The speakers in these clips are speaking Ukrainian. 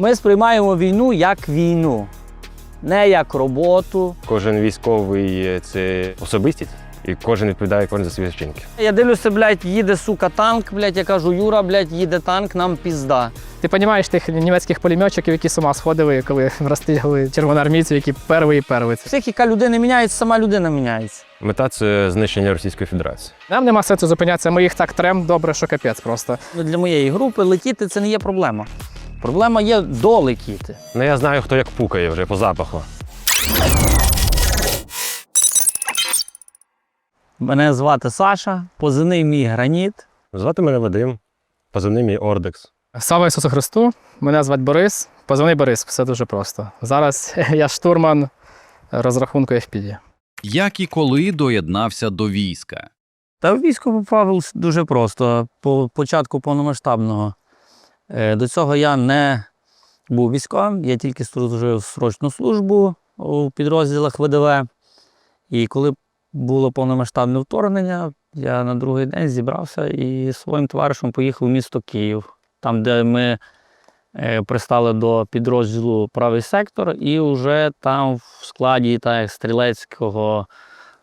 Ми сприймаємо війну як війну, не як роботу. Кожен військовий е, це особистість, і кожен відповідає кожен за свої вчинки. Я дивлюся, блядь, їде сука танк, блядь, я кажу, Юра, блядь, їде танк, нам пізда. Ти розумієш тих німецьких пулеметчиків, які з ума сходили, коли розстрілювали червоноармійців, які перші і перші. Психіка людини міняється, сама людина міняється. Мета це знищення Російської Федерації. Нам нема сенсу зупинятися, ми їх так трем добре, що капець просто. Ну, Для моєї групи летіти це не є проблема. Проблема є долетіти. Ну я знаю, хто як пукає вже по запаху. Мене звати Саша, позивний мій граніт. Звати мене Вадим, позивний мій Ордекс. Слава Ісусу Христу! Мене звати Борис. Позвони Борис, все дуже просто. Зараз я штурман розрахунку FPD. Як і коли доєднався до війська. Та в військо попав дуже просто. По початку повномасштабного. Е, До цього я не був військовим, я тільки служив срочну службу у підрозділах ВДВ. І коли було повномасштабне вторгнення, я на другий день зібрався і своїм товаришем поїхав у місто Київ, там, де ми е, пристали до підрозділу правий сектор, і вже там в складі так, стрілецького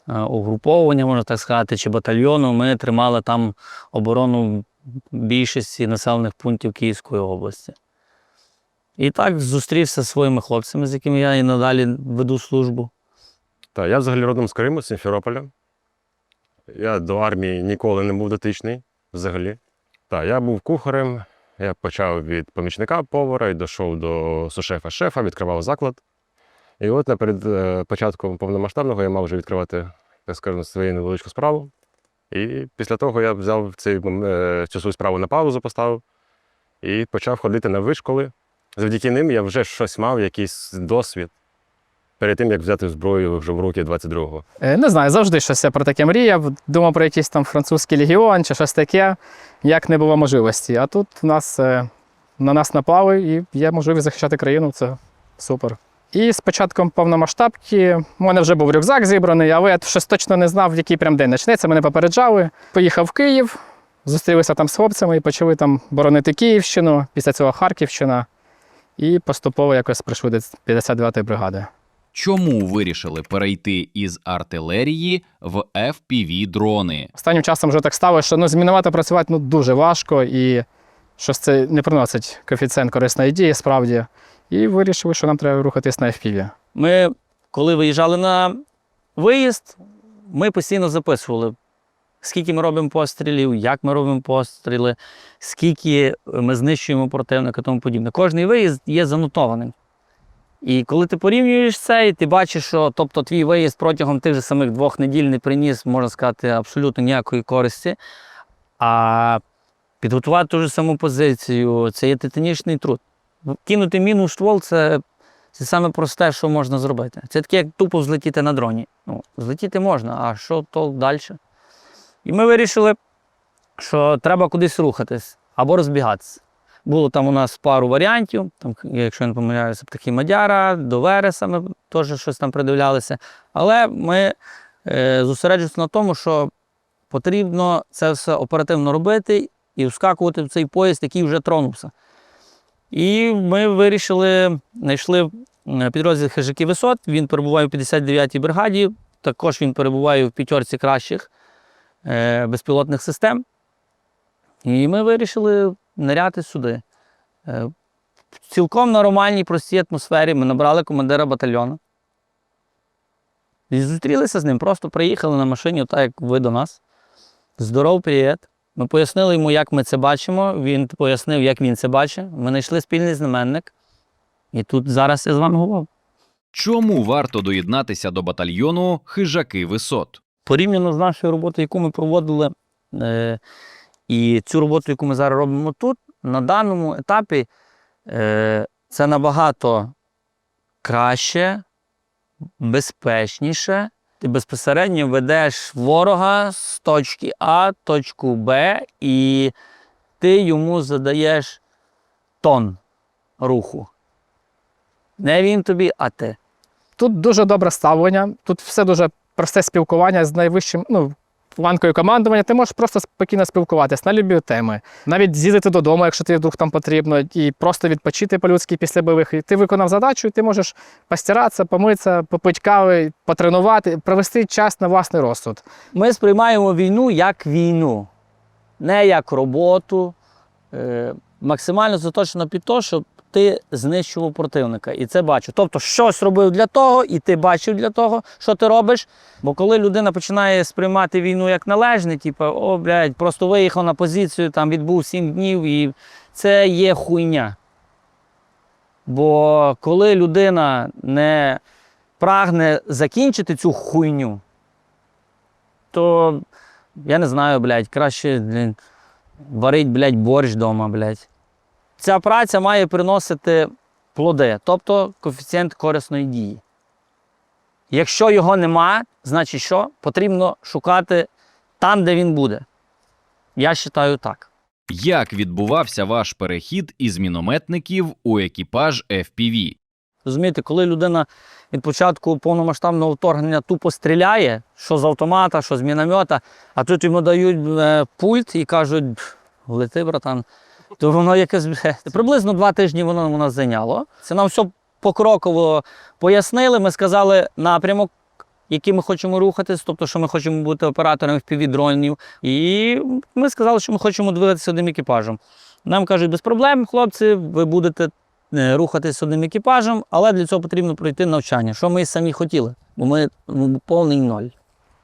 е, угруповання, можна так сказати, чи батальйону, ми тримали там оборону більшості населених пунктів Київської області. І так зустрівся зі своїми хлопцями, з якими я і надалі веду службу. Так, я взагалі родом з Криму, з Сімферополя. Я до армії ніколи не був дотичний взагалі. Так, я був кухарем, я почав від помічника повара і дійшов до сушефа шефа, відкривав заклад. І от наперед е, початком повномасштабного я мав вже відкривати, так скажемо, свою невеличку справу. І після того я взяв цей, е, цю свою справу на паузу, поставив і почав ходити на вишколи. Завдяки ним я вже щось мав, якийсь досвід перед тим, як взяти зброю вже в руки 22-го. Е, Не знаю, завжди щось я про таке мріяв. Думав про якийсь там французький легіон чи щось таке, як не було можливості. А тут у нас е, на нас напали і є можливість захищати країну. Це супер. І з початком повномасштабки в мене вже був рюкзак зібраний, але я щось точно не знав, в який прям день почнеться. Мене попереджали. Поїхав в Київ, зустрілися там з хлопцями і почали там боронити Київщину, після цього Харківщина. І поступово якось прийшли до 59-ї бригади. Чому вирішили перейти із артилерії в fpv дрони? Останнім часом вже так стало, що ну, змінувати працювати ну, дуже важко і щось це не приносить коефіцієнт корисної дії справді. І вирішили, що нам треба рухатись на FPV. Ми, коли виїжджали на виїзд, ми постійно записували, скільки ми робимо пострілів, як ми робимо постріли, скільки ми знищуємо противника і тому подібне. Кожний виїзд є занотованим. І коли ти порівнюєш це, і ти бачиш, що тобто, твій виїзд протягом тих же самих двох неділь не приніс, можна сказати, абсолютно ніякої користі. А підготувати ту ж саму позицію це є титанічний труд. Кинути міну в ствол це це саме просте, що можна зробити. Це таке, як тупо взлетіти на дроні. Ну, злетіти можна, а що то далі? І ми вирішили, що треба кудись рухатись або розбігатися. Було там у нас пару варіантів, там, якщо я не помиляюся, птахи Мадяра, до Вереса ми теж щось там придивлялися. Але ми е, зосереджуємося на тому, що потрібно це все оперативно робити і вскакувати в цей поїзд, який вже тронувся. І ми вирішили, знайшли е, підрозділ хижаки висот. Він перебуває у 59-й бригаді. Також він перебуває в п'ятерці кращих е, безпілотних систем. І ми вирішили ниряти сюди. Е, в цілком нормальній, простій атмосфері ми набрали командира батальйону. І зустрілися з ним, просто приїхали на машині, так як ви до нас. Здоров, привіт. Ми пояснили йому, як ми це бачимо. Він пояснив, як він це бачить. Ми знайшли спільний знаменник. І тут зараз я з вами говорю. Чому варто доєднатися до батальйону хижаки висот? Порівняно з нашою роботою, яку ми проводили, е, і цю роботу, яку ми зараз робимо тут, на даному етапі е, це набагато краще, безпечніше. Ти безпосередньо ведеш ворога з точки А точку Б, і ти йому задаєш тон руху. Не він тобі, а ти. Тут дуже добре ставлення, тут все дуже просте спілкування з найвищим, ну, ланкою командування, ти можеш просто спокійно спілкуватись на любі теми. Навіть з'їздити додому, якщо тобі вдруг там потрібно, і просто відпочити по-людськи після бойових. І Ти виконав задачу, і ти можеш постиратися, помитися, попити кави, потренувати, провести час на власний розсуд. Ми сприймаємо війну як війну, не як роботу. Е, максимально заточено під те, щоб ти знищував противника. І це бачу. Тобто, щось робив для того, і ти бачив для того, що ти робиш. Бо коли людина починає сприймати війну як належне, типу, о, блядь, просто виїхав на позицію, там відбув 7 днів, і це є хуйня. Бо коли людина не прагне закінчити цю хуйню, то я не знаю, блядь, краще варить, блядь, борщ вдома, блядь. Ця праця має приносити плоди, тобто коефіцієнт корисної дії. Якщо його нема, значить що? Потрібно шукати там, де він буде. Я вважаю так. Як відбувався ваш перехід із мінометників у екіпаж FPV? Розумієте, коли людина від початку повномасштабного вторгнення тупо стріляє, що з автомата, що з міномета, а тут йому дають е, пульт і кажуть, лети, братан. То воно якесь приблизно два тижні воно у нас зайняло. Це нам все покроково пояснили. Ми сказали напрямок, який ми хочемо рухатись, тобто, що ми хочемо бути операторами впівдронів. І ми сказали, що ми хочемо двигатися одним екіпажем. Нам кажуть, без проблем, хлопці, ви будете е, рухатись одним екіпажем, але для цього потрібно пройти навчання, що ми і самі хотіли, бо ми ну, повний ноль.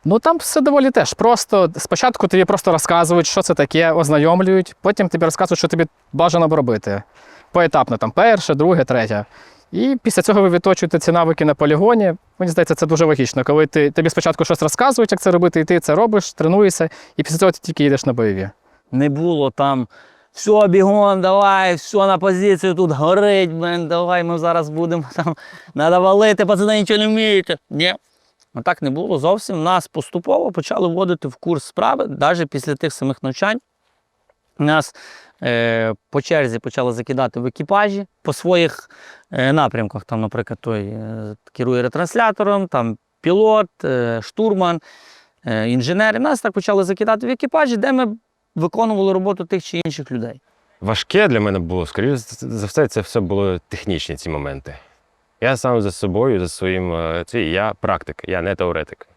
Ну там все доволі теж. Просто спочатку тобі просто розказують, що це таке, ознайомлюють, потім тобі розказують, що тобі бажано б робити. Поетапно, там перше, друге, третє. І після цього ви відточуєте ці навики на полігоні. Мені здається, це дуже логічно, коли ти, тобі спочатку щось розказують, як це робити, і ти це робиш, тренуєшся, і після цього ти тільки йдеш на бойові. Не було там. Все, бігом, давай, все на позицію, тут горить, блин, давай, ми зараз будемо там. Надо валити, пацани нічого не вмієте. Ні. А так не було зовсім. Нас поступово почали вводити в курс справи, навіть після тих самих навчань. Нас е, по черзі почали закидати в екіпажі по своїх е, напрямках. Там, наприклад, той е, керує ретранслятором, там пілот, е, штурман, е, інженери. Нас так почали закидати в екіпажі, де ми виконували роботу тих чи інших людей. Важке для мене було, скоріше за все, це все було технічні ці моменти. Я сам за собою, за своїм е, я практик, я не теоретик.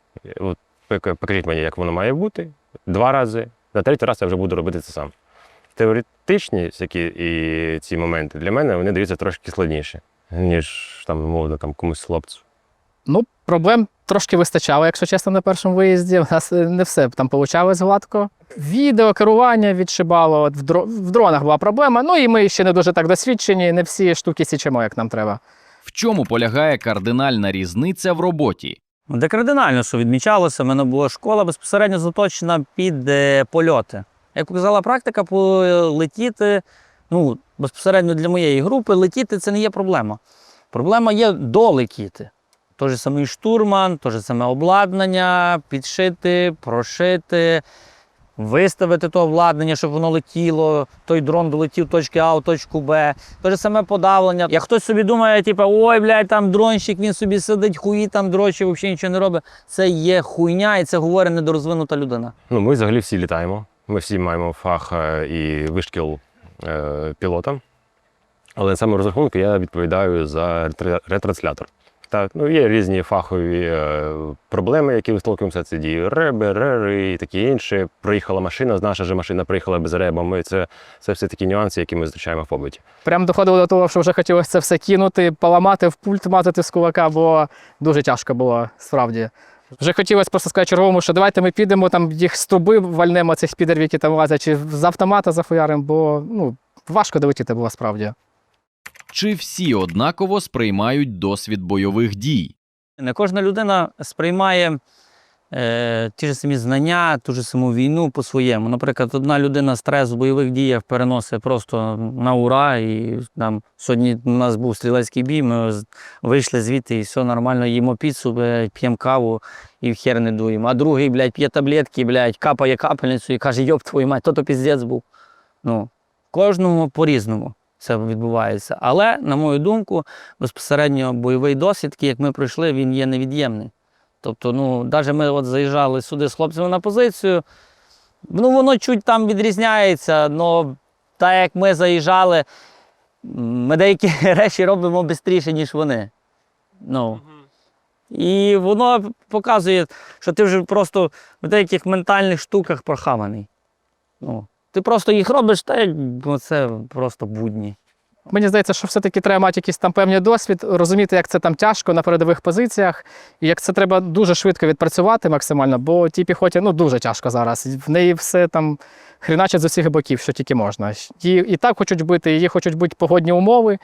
От пок- покажіть мені, як воно має бути два рази. На третій раз я вже буду робити це сам. Теоретичні всякі і ці моменти для мене вони даються трошки складніше, ніж там, умовно, там комусь хлопцю. Ну, проблем трошки вистачало, якщо чесно, на першому виїзді. У нас е, не все там вийшло гладко. Відео керування відшибало. От в, дро... в дронах була проблема. Ну і ми ще не дуже так досвідчені, не всі штуки січемо, як нам треба. В чому полягає кардинальна різниця в роботі? Де кардинально, що відмічалося, в мене була школа безпосередньо заточена під е, польоти. Як показала практика, полетіти, ну, безпосередньо для моєї групи, летіти це не є проблема. Проблема є долетіти. Той же самий штурман, те же саме обладнання, підшити, прошити, виставити то обладнання, щоб воно летіло, той дрон долетів точки А в точку Б. Те же саме подавлення. Як хтось собі думає, типу, ой, блядь, там дронщик, він собі сидить, хуї там дрочі, взагалі нічого не робить. Це є хуйня, і це говорить недорозвинута людина. Ну, ми взагалі всі літаємо. Ми всі маємо фах е, і вишкіл е, пілота. Але саме розрахунку я відповідаю за ретра- ретранслятор. Так, ну є різні фахові е, проблеми, які ми сталкуємося. Це дії реби, рери і такі інші. Проїхала машина, наша же машина приїхала без реба. Ми це, це все такі нюанси, які ми зустрічаємо в побуті. Прям доходило до того, що вже хотілося це все кинути, поламати в пульт, мазати з кулака, бо дуже тяжко було справді. Вже хотілося просто сказати черговому, що давайте ми підемо, там їх з труби вальнемо цих підерів, які там лазять, чи з автомата захуяримо, бо ну, важко долетіти було справді. Чи всі однаково сприймають досвід бойових дій? Не кожна людина сприймає е, ті ж самі знання, ту ж саму війну по-своєму. Наприклад, одна людина стрес в бойових діях переносить просто на ура. І там сьогодні у нас був стрілецький бій, ми вийшли звідти і все нормально, їмо піцу, п'ємо каву і в хер не дуємо. А другий, блядь, п'є таблетки, блядь, капає капельницю і каже, йоп твою мать, то то піздець був. Ну, кожному по-різному це відбувається. Але, на мою думку, безпосередньо бойовий досвід, такий, як ми пройшли, він є невід'ємний. Тобто, ну, навіть ми от заїжджали сюди з хлопцями на позицію. Ну, воно чуть там відрізняється, але так як ми заїжджали, ми деякі речі робимо швидше, ніж вони. Ну. І воно показує, що ти вже просто в деяких ментальних штуках прохаваний. Ну, ти просто їх робиш, та ну, це просто будні. Мені здається, що все-таки треба мати якийсь там певний досвід, розуміти, як це там тяжко на передових позиціях, і як це треба дуже швидко відпрацювати максимально, бо тій піхоті ну, дуже тяжко зараз. В неї все там хріначить з усіх боків, що тільки можна. Її і так хочуть бити, її хочуть бути погодні умови.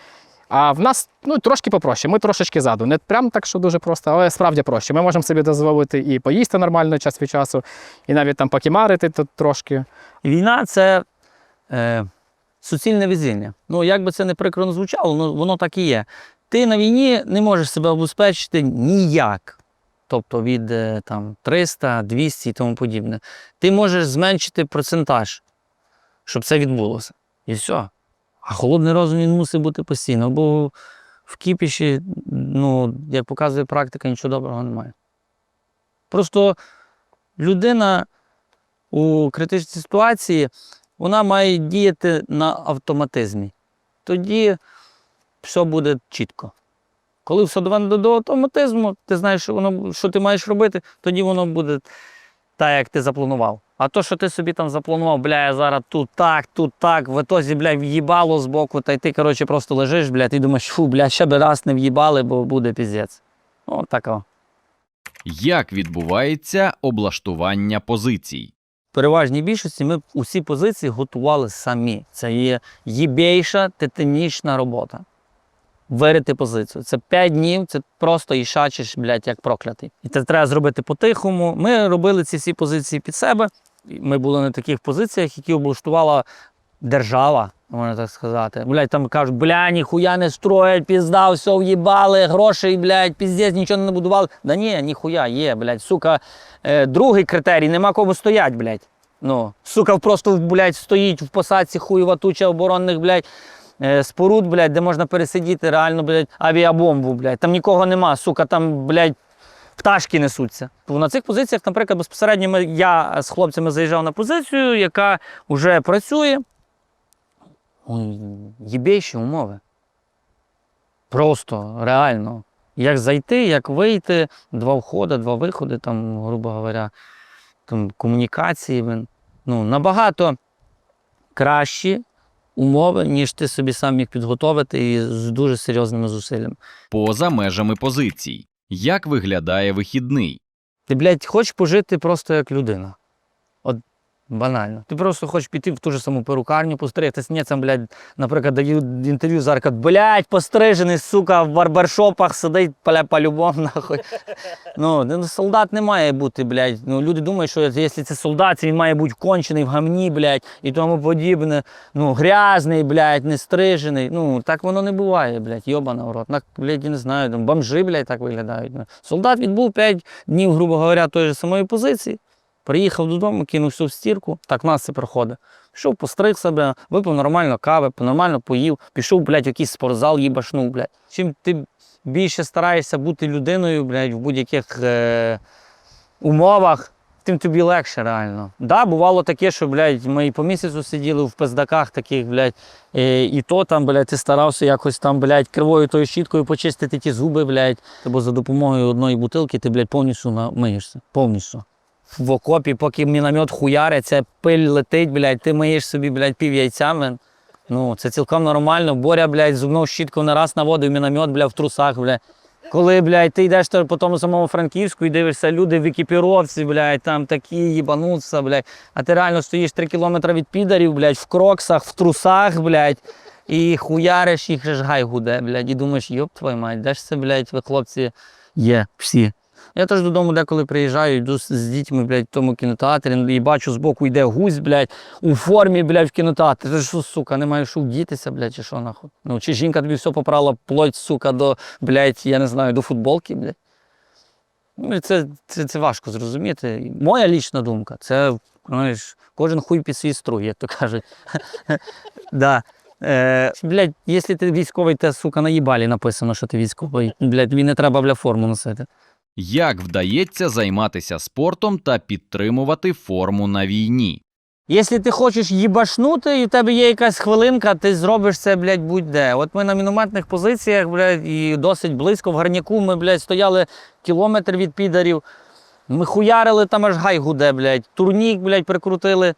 А в нас ну, трошки попроще. Ми трошечки ззаду. Не прям так, що дуже просто, але справді проще. Ми можемо собі дозволити і поїсти нормально час від часу, і навіть там покімарити тут трошки. Війна це е, суцільне везіння. Ну, як би це не прикро не звучало, ну, воно так і є. Ти на війні не можеш себе обезпечити ніяк. Тобто від е, там, 300, 200 і тому подібне. Ти можеш зменшити процентаж, щоб це відбулося. І все. А холодний розум він мусить бути постійно, бо в кіпіші, ну, як показує практика, нічого доброго немає. Просто людина у критичній ситуації вона має діяти на автоматизмі. Тоді все буде чітко. Коли все доведено до автоматизму, ти знаєш, що, воно, що ти маєш робити, тоді воно буде так, як ти запланував. А то, що ти собі там запланував, бля, я зараз тут так, тут так, в ітозі, бля, в'їбало з боку, та й ти, коротше, просто лежиш, бля, і думаєш, фу, бля, ще б раз не в'їбали, бо буде піздець. О, тако. Як відбувається облаштування позицій? В переважній більшості ми усі позиції готували самі. Це є їбейша титанічна робота. Вирити позицію. Це 5 днів, це просто ішачиш, блядь, як проклятий. І це треба зробити по-тихому. Ми робили ці всі позиції під себе. Ми були на таких позиціях, які облаштувала держава, можна так сказати. Блядь, там кажуть, бля, ніхуя не строять, пізда, все в'їбали, грошей, блядь, піздець, нічого не будували. Да ні, ніхуя, є, блядь, сука. Е, другий критерій, нема кому стоять, блядь. Ну, сука, просто, блядь, стоїть в посадці хуєва туча оборонних, блядь, споруд, блядь, де можна пересидіти реально, блядь, авіабомбу, блядь. Там нікого нема, сука, там, блядь, пташки несуться. На цих позиціях, наприклад, безпосередньо ми, я з хлопцями заїжджав на позицію, яка вже працює. Єбейші умови. Просто, реально. Як зайти, як вийти, два входи, два виходи, там, грубо говоря, там, комунікації. Ну, набагато кращі умови, ніж ти собі сам міг підготовити і з дуже серйозними зусиллями. Поза межами позицій. Як виглядає вихідний? Ти, блядь, хочеш пожити просто як людина. От банально. Ти просто хочеш піти в ту ж саму перукарню, постригтися. Ні, там, блядь, наприклад, даю інтерв'ю зараз, кажуть, блядь, пострижений, сука, в барбершопах сидить, бля, по-любому, нахуй. Ну, ну, солдат не має бути, блядь. Ну, люди думають, що якщо це солдат, він має бути кончений в гамні, блядь, і тому подібне. Ну, грязний, блядь, не стрижений. Ну, так воно не буває, блядь, йобана в рот. Так, блядь, я не знаю, там бомжи, блядь, так виглядають. Ну, Солдат відбув 5 днів, грубо говоря, тої ж самої позиції. Приїхав додому, кинув всю в стірку, так нас це проходить. Пішов, постриг себе, випив нормально кави, нормально поїв, пішов, блядь, в якийсь спортзал, їбашнув, блядь. Чим ти більше стараєшся бути людиною, блядь, в будь-яких е- умовах, тим тобі легше реально. Да, бувало таке, що, блядь, ми і по місяцю сиділи в пиздаках таких, блядь, е- і то там, блядь, ти старався якось там, блядь, кривою тою щіткою почистити ті зуби, блядь, бо за допомогою одної бутилки ти, блядь, повністю намиєшся. Повністю в окопі, поки міномет хуяриться, пиль летить, блядь, ти миєш собі, блядь, пів яйця. Ну, це цілком нормально. Боря, блядь, зубну щітку не раз наводив міномет, блядь, в трусах, блядь. Коли, блядь, ти йдеш по тому самому Франківську і дивишся, люди в екіпіровці, блядь, там такі їбануться, блядь. А ти реально стоїш 3 кілометри від підарів, блядь, в кроксах, в трусах, блядь, і хуяриш їх гай гуде, блядь, і думаєш, йоп твою мать, де ж це, блядь, ви хлопці є всі. Я теж додому деколи приїжджаю, йду з, дітьми, блядь, в тому кінотеатрі, і бачу, збоку йде гусь, блядь, у формі, блядь, в кінотеатрі. Ти що, сука, не маєш вдітися, блядь, чи що нахуй? Ну, чи жінка тобі все попрала плоть, сука, до, блядь, я не знаю, до футболки, блядь. Ну, це, це, це важко зрозуміти. Моя лічна думка, це, знаєш, кожен хуй під свій струй, як то кажуть. Е, блядь, якщо ти військовий, те, сука, на їбалі написано, що ти військовий. Блядь, тобі не треба, бля, форму носити. Як вдається займатися спортом та підтримувати форму на війні? Якщо ти хочеш їбашнути, і в тебе є якась хвилинка, ти зробиш це, блядь, будь-де. От ми на мінометних позиціях, блядь, і досить близько в гарняку, ми, блядь, стояли кілометр від підарів. Ми хуярили там аж гай гуде, блядь. Турнік, блядь, прикрутили.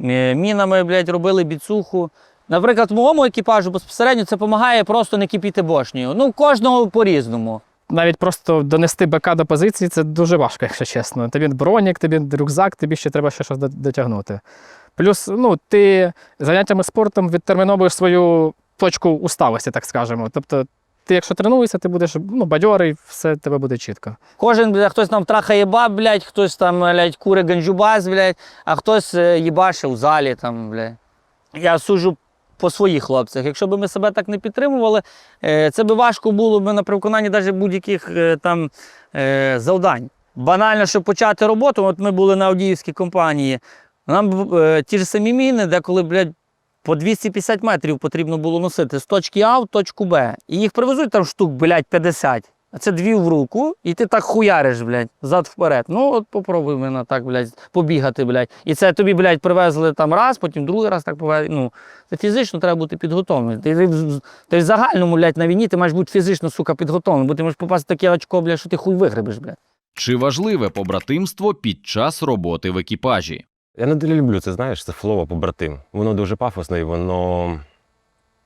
Е, Мінами, блядь, робили біцуху. Наприклад, моєму екіпажу безпосередньо це допомагає просто не кипіти бошнею. Ну, кожного по-різному. Навіть просто донести БК до позиції це дуже важко, якщо чесно. Тобі бронік, тобі рюкзак, тобі ще треба ще щось дотягнути. Плюс, ну, ти заняттями спортом відтерміновуєш свою точку усталості, так скажемо. Тобто, ти, якщо тренуєшся, ти будеш ну, бадьорий, все тебе буде чітко. Кожен, хтось там трахає баб, блядь, хтось там, блядь, куре ганджубас, блядь, а хтось е, їбаше в залі там, блядь. Я суджу по своїх хлопцях. Якщо б ми себе так не підтримували, е, це би важко було б на виконанні навіть будь-яких е, там е, завдань. Банально, щоб почати роботу, от ми були на Авдіївській компанії, нам ті ж самі міни, деколи, блядь, по 250 метрів потрібно було носити з точки А в точку Б. І їх привезуть там штук, блядь, 50. А це дві в руку, і ти так хуяриш, блядь, зад вперед. Ну, от попробуй мене так, блядь, побігати, блядь. І це тобі, блядь, привезли там раз, потім другий раз так повезли. Ну, це фізично треба бути підготовленим. Ти, ти, в- ти в загальному, блядь, на війні ти маєш бути фізично, сука, підготовленим, бо ти можеш попасти в таке очко, блядь, що ти хуй вигребеш, блядь. Чи важливе побратимство під час роботи в екіпажі? Я не люблю це, знаєш, це слово побратим. Воно дуже пафосне і воно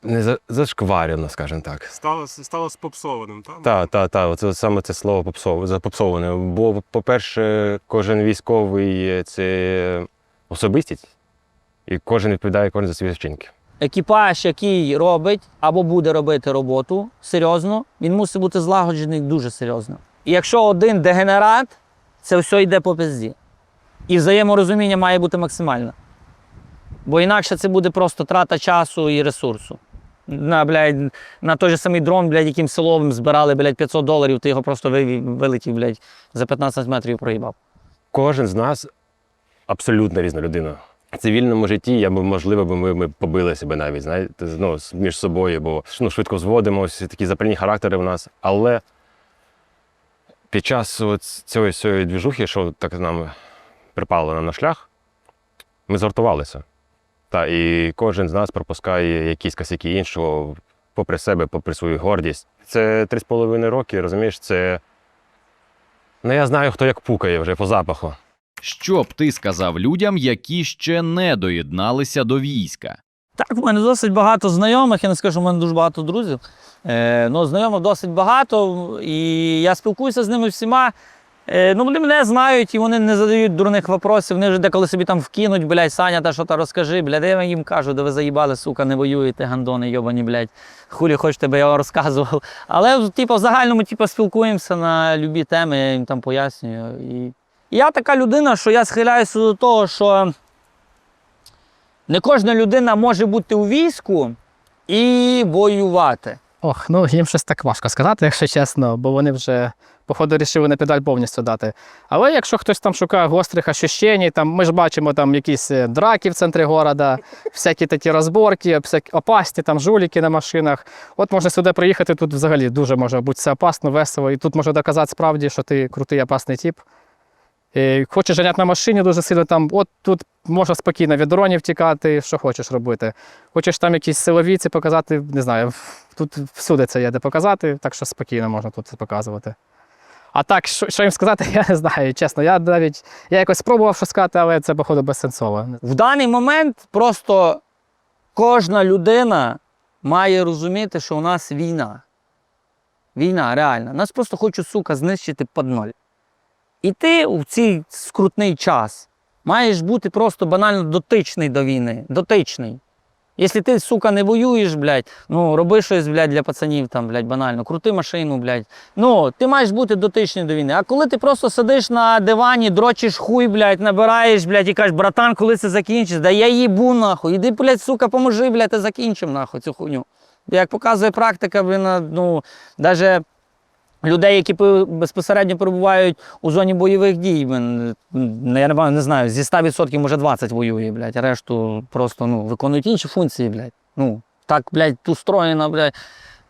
не за- зашкварено, скажімо так. Стало, стало спопсованим, так? Так, так, так. Оце саме це слово попсов, запопсоване. Бо, по-перше, кожен військовий це особистість, і кожен відповідає кожен за свої вчинки. Екіпаж, який робить або буде робити роботу серйозно, він мусить бути злагоджений дуже серйозно. І якщо один дегенерат, це все йде по пизді. І взаєморозуміння має бути максимальне. Бо інакше це буде просто трата часу і ресурсу. На, блядь, на той же самий дрон, блядь, яким силовим збирали блядь, 500 доларів, ти його просто вилетів блядь, за 15 метрів проїбав. Кожен з нас абсолютно різна людина. В цивільному житті я б, можливо, ми, ми побили себе навіть, знаєте, ну, між собою, бо ну, швидко зводимося, такі запальні характери в нас. Але під час цієї, двіжухи, що так нам припало на шлях, ми згуртувалися. Та, і кожен з нас пропускає якісь косяки іншого попри себе, попри свою гордість. Це три з половиною роки, розумієш, це. Ну, я знаю, хто як пукає вже по запаху. Що б ти сказав людям, які ще не доєдналися до війська? Так, в мене досить багато знайомих, я не скажу, що в мене дуже багато друзів. Е, ну, знайомих досить багато, і я спілкуюся з ними всіма. Е, ну, вони мене знають і вони не задають дурних вопросів. Вони вже деколи собі там вкинуть, блядь, Саня, та що то розкажи, блядь, я їм кажу, де ви заїбали, сука, не воюєте, гандони, йобані, блядь. Хулі хочете, би я вам розказував. Але, типу, в загальному, типу, спілкуємося на любі теми, я їм там пояснюю. І я така людина, що я схиляюся до того, що не кожна людина може бути у війську і воювати. Ох, ну їм щось так важко сказати, якщо чесно, бо вони вже, походу, рішили на педаль повністю дати. Але якщо хтось там шукає гострих ощущень, там ми ж бачимо там якісь е, драки в центрі города, всякі такі розборки, всякі опасні там жуліки на машинах. От можна сюди приїхати, тут взагалі дуже може бути все опасно, весело, і тут можна доказати справді, що ти крутий опасний тип. І хочеш ганяти на машині дуже сильно, там, от тут можна спокійно від дронів тікати, що хочеш робити. Хочеш там якісь силові ці показати, не знаю, тут всюди це є де показати, так що спокійно можна тут це показувати. А так, що, що їм сказати, я не знаю. Чесно, я навіть я якось спробував щось сказати, але це, походу, безсенсово. В даний момент просто кожна людина має розуміти, що у нас війна. Війна реальна. Нас просто хочуть, сука, знищити під ноль. І ти у цей скрутний час маєш бути просто банально дотичний до війни. Дотичний. Якщо ти, сука, не воюєш, блядь, ну роби щось, блядь, для пацанів там, блядь, банально, крути машину, блядь. Ну, ти маєш бути дотичний до війни. А коли ти просто сидиш на дивані, дрочиш хуй, блядь, набираєш, блядь, і кажеш, братан, коли це закінчиться? Да я їбу, нахуй. Іди, блядь, сука, поможи, блядь, і закінчимо, нахуй, цю хуйню. Як показує практика, блін, ну, навіть людей, які безпосередньо перебувають у зоні бойових дій, я не, знаю, зі 100% може 20 воює, блядь, а решту просто ну, виконують інші функції, блядь. Ну, так, блядь, устроєна, блядь,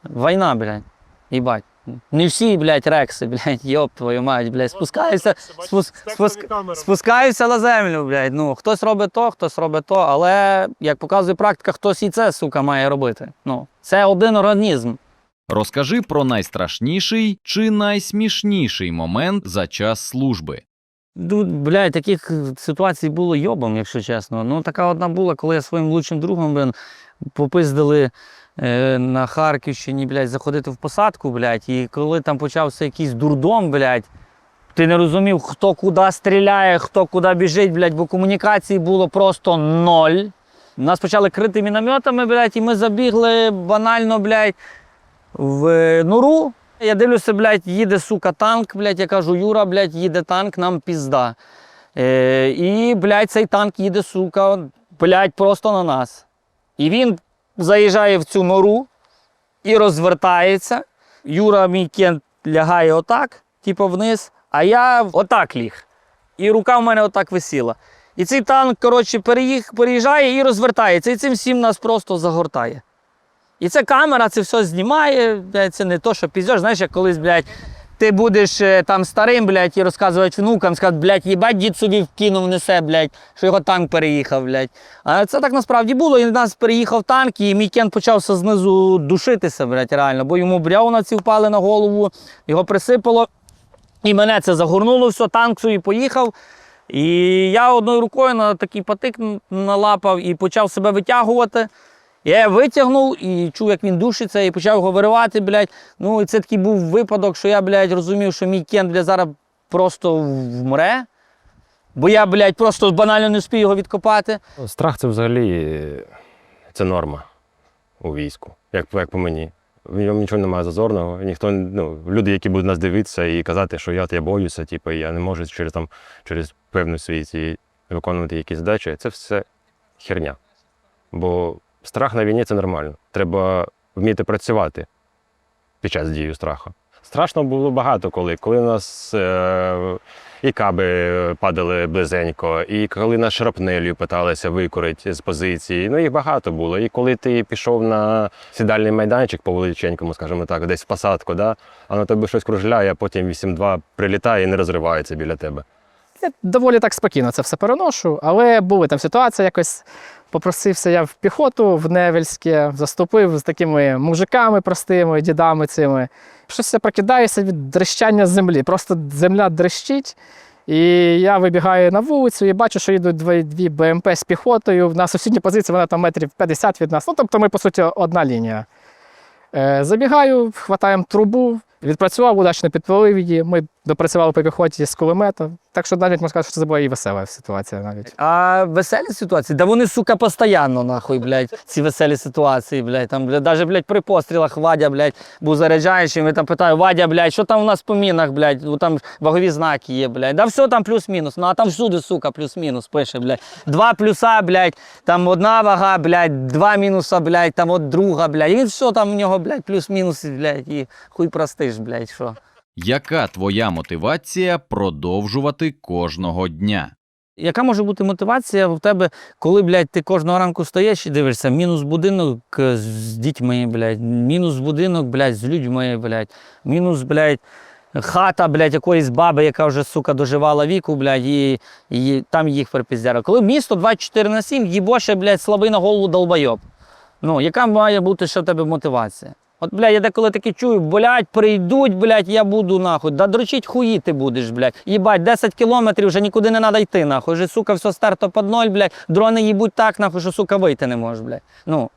війна, блядь, їбать. Не всі, блядь, рекси, блядь, йоп твою мать, блядь, спускаються, спус, спуск, камера. спускаються на землю, блядь. Ну, хтось робить то, хтось робить то, але, як показує практика, хтось і це, сука, має робити. Ну, це один організм. Розкажи про найстрашніший чи найсмішніший момент за час служби. Тут, блядь, таких ситуацій було йобом, якщо чесно. Ну, така одна була, коли я своїм лучшим другом блин, попиздили е, на Харківщині, блядь, заходити в посадку, блядь, і коли там почався якийсь дурдом, блядь, ти не розумів, хто куди стріляє, хто куди біжить, блядь, бо комунікації було просто ноль. Нас почали крити мінометами, блядь, і ми забігли банально, блядь, в нору. Я дивлюся, блядь, їде, сука, танк, блядь, я кажу, Юра, блядь, їде танк, нам пізда. Е, і, блядь, цей танк їде, сука, блядь, просто на нас. І він заїжджає в цю нору і розвертається. Юра, мій кент, лягає отак, типу вниз, а я отак ліг. І рука в мене отак висіла. І цей танк, коротше, переїх, переїжджає і розвертається. І цим всім нас просто загортає. І ця камера це все знімає. Це не то, що піздєш. Знаєш, як колись, блядь, ти будеш е, там старим, блядь, і розказувати внукам, сказати, блядь, їбать, дід собі вкинув несе, блядь, що його танк переїхав, блядь. А це так насправді було. І в нас переїхав танк, і мій кент почався знизу душитися, блядь, реально, бо йому брявнаці впали на голову, його присипало. І мене це загорнуло, все, танк собі поїхав. І я одною рукою на такий патик налапав і почав себе витягувати. Я витягнув і чув, як він душиться, і почав його виривати, блядь. Ну, і це такий був випадок, що я, блядь, розумів, що мій кент, блядь, зараз просто вмре. Бо я, блядь, просто банально не встиг його відкопати. Ну, Страх це взагалі це норма у війську, як, як по мені. В ньому нічого немає зазорного. Ніхто, ну, люди, які будуть нас дивитися і казати, що я, я боюся, типу, я не можу через, там, через певну ці, виконувати якісь задачі, це все херня. Бо страх на війні це нормально. Треба вміти працювати під час дії страху. Страшно було багато коли. Коли нас е, і каби падали близенько, і коли нас шрапнелью питалися викорити з позиції. Ну їх багато було. І коли ти пішов на сідальний майданчик по величенькому, скажімо так, десь в посадку, да, а на тобі щось кружляє, а потім 8-2 прилітає і не розривається біля тебе. Я доволі так спокійно це все переношу, але були там ситуації, якось попросився я в піхоту в Невельське, заступив з такими мужиками простими, дідами цими. Щось я прокидаюся від дрищання землі. Просто земля дрищить. І я вибігаю на вулицю і бачу, що йдуть дві, дві БМП з піхотою. На сусідній позиції вона там метрів 50 від нас. Ну, тобто ми, по суті, одна лінія. Е, забігаю, хватаємо трубу, відпрацював, удачно підпалив її. Ми допрацювали по піхоті з кулемета. Так що навіть можна сказати, що це була і весела ситуація навіть. А веселі ситуації? Да вони, сука, постійно, нахуй, блядь, ці веселі ситуації, блядь. Там, блядь, даже, блядь, при пострілах Вадя, блядь, був заряджаючий, ми там питаю, Вадя, блядь, що там у нас по мінах, блядь, там вагові знаки є, блядь. Да все там плюс-мінус. Ну а там всюди, сука, плюс-мінус пише, блядь. Два плюса, блядь, там одна вага, блядь, два мінуса, блядь, там от друга, блядь. І все там у нього, блядь, плюс-мінус, блядь, і хуй простиш, блядь, що. Яка твоя мотивація продовжувати кожного дня? Яка може бути мотивація в тебе, коли, блядь, ти кожного ранку стоїш і дивишся, мінус будинок е, з дітьми, блядь, мінус будинок, блядь, з людьми, блядь, мінус, блядь, хата, блядь, якоїсь баби, яка вже, сука, доживала віку, блядь, і, і там їх припіздяра. Коли місто 24 на 7, їбоше, блядь, слабий на голову долбойоб. Ну, яка має бути ще в тебе мотивація? От, блядь, я деколи таки чую, блядь, прийдуть, блядь, я буду нахуй. Да дрочить хуї ти будеш, блядь. Їбать, 10 кілометрів вже нікуди не треба йти, нахуй. Вже, сука, все стерто під ноль, блядь. Дрони їбуть так, нахуй, що, сука, вийти не можеш, блядь. Ну,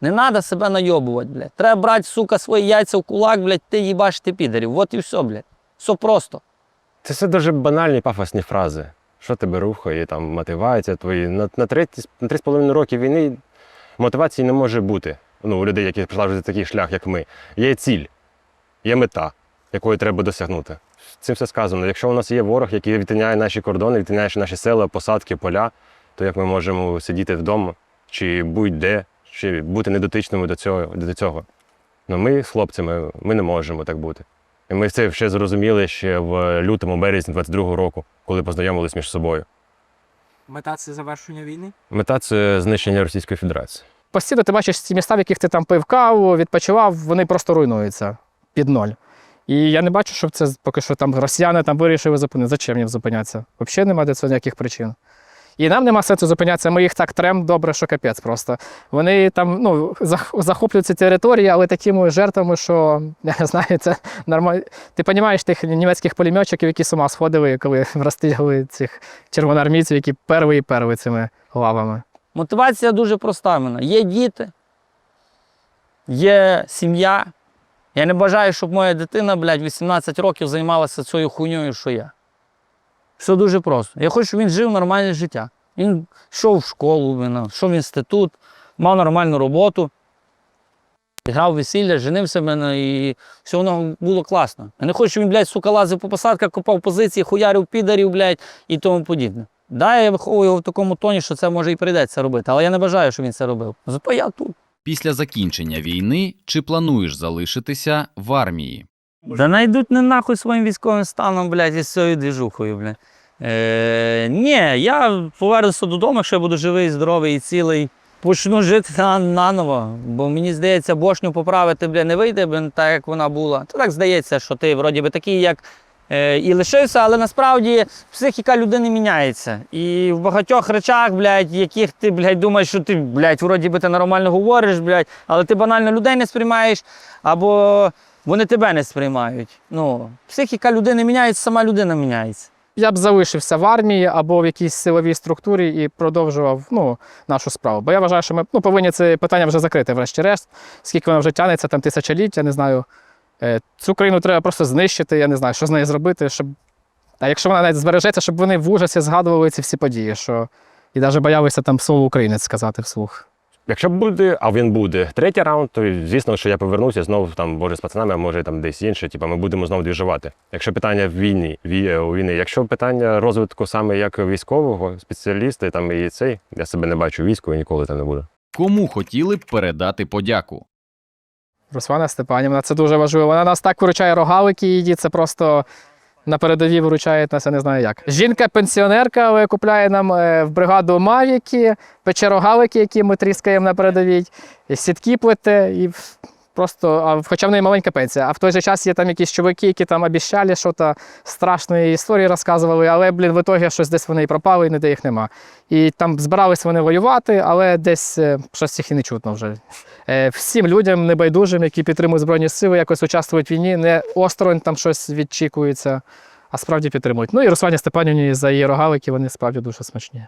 не треба себе найобувати, блядь. Треба брати, сука, свої яйця в кулак, блядь, ти їбаш ти підарів. От і все, блядь. Все просто. Це все дуже банальні пафосні фрази. Що тебе рухає, там мотивація твої. На, на, треті, на 3,5 роки війни мотивації не може бути. Ну, у людей, які пройшли такий шлях, як ми. Є ціль, є мета, якої треба досягнути. Цим все сказано. Якщо у нас є ворог, який відтиняє наші кордони, відтиняє наші села, посадки, поля, то як ми можемо сидіти вдома, чи будь-де, чи бути недотичними до цього. До цього? Ну, ми з хлопцями ми не можемо так бути. І ми це ще зрозуміли ще в лютому, березні 22-го року, коли познайомились між собою. Мета це завершення війни. Мета це знищення Російської Федерації. Постійно ти бачиш ці міста, в яких ти там пив каву, відпочивав, вони просто руйнуються під ноль. І я не бачу, щоб це поки що там росіяни там вирішили зупинити. Зачем їм зупинятися? Взагалі немає для цього ніяких причин. І нам нема сенсу зупинятися, ми їх так трем добре, що капець просто. Вони там ну, зах- захоплюють ці території, але такими жертвами, що я не знаю, це нормально. Ти розумієш тих німецьких пулеметчиків, які з ума сходили, коли розстрілювали цих червоноармійців, які перли і перли цими лавами. Мотивація дуже проста в мене. Є діти, є сім'я. Я не бажаю, щоб моя дитина, блядь, 18 років займалася цією хуйньою, що я. Все дуже просто. Я хочу, щоб він жив нормальне життя. Він йшов в школу, йшов в інститут, мав нормальну роботу, грав весілля, женився в мене і все воно було класно. Я не хочу, щоб він, блядь, сука, лазив по посадках, копав позиції, хуярив підарів, блядь, і тому подібне. Да, я виховую його в такому тоні, що це може і прийдеться робити, але я не бажаю, щоб він це робив. Зато я тут. Після закінчення війни чи плануєш залишитися в армії? Да найдуть не нахуй своїм військовим станом, блядь, і з цією двіжухою, блядь. Е, ні, я повернуся додому, якщо я буду живий, здоровий і цілий. Почну жити на- наново, бо мені здається, бошню поправити бля, не вийде, блін, так як вона була. То так здається, що ти вроді би такий, як і лишився, але насправді психіка людини міняється. І в багатьох речах, блядь, яких ти блядь, думаєш, що ти блядь, вроді би ти нормально говориш, блядь, але ти банально людей не сприймаєш, або вони тебе не сприймають. Ну, психіка людини міняється, сама людина міняється. Я б залишився в армії або в якійсь силовій структурі і продовжував ну, нашу справу. Бо я вважаю, що ми ну, повинні це питання вже закрити, врешті-решт, скільки воно вже тягнеться, там тисячоліть, я не знаю. Е, Цю країну треба просто знищити, я не знаю, що з нею зробити, щоб. А якщо вона навіть збережеться, щоб вони в ужасі згадували ці всі події, що і навіть боялися там слово українець сказати вслух. Якщо буде, а він буде третій раунд, то звісно, що я повернуся знову там, може, з пацанами, а може там десь інше. Типа ми будемо знову двіжувати. Якщо питання війни, вій, у війни, якщо питання розвитку саме як військового спеціаліста, там і цей, я себе не бачу військовою, ніколи там не буду. Кому хотіли б передати подяку? Руслана Степанівна, це дуже важливо. Вона нас так виручає рогалики її, це просто на передовій виручає нас, я не знаю як. Жінка-пенсіонерка але купляє нам е, в бригаду мавіки, пече рогалики, які ми тріскаємо на передовій, і сітки плете, і просто, хоча в неї маленька пенсія. А в той же час є там якісь чуваки, які там обіщали, що то страшної історії розказували, але, блін, в ітогі щось десь вони і пропали, і ніде їх нема. І там збирались вони воювати, але десь е, щось їх і не чутно вже. Е, Всім людям небайдужим, які підтримують Збройні Сили, якось участвують в війні, не осторонь там щось відчікується, а справді підтримують. Ну і Руслані Степанівні за її рогалики, вони справді дуже смачні.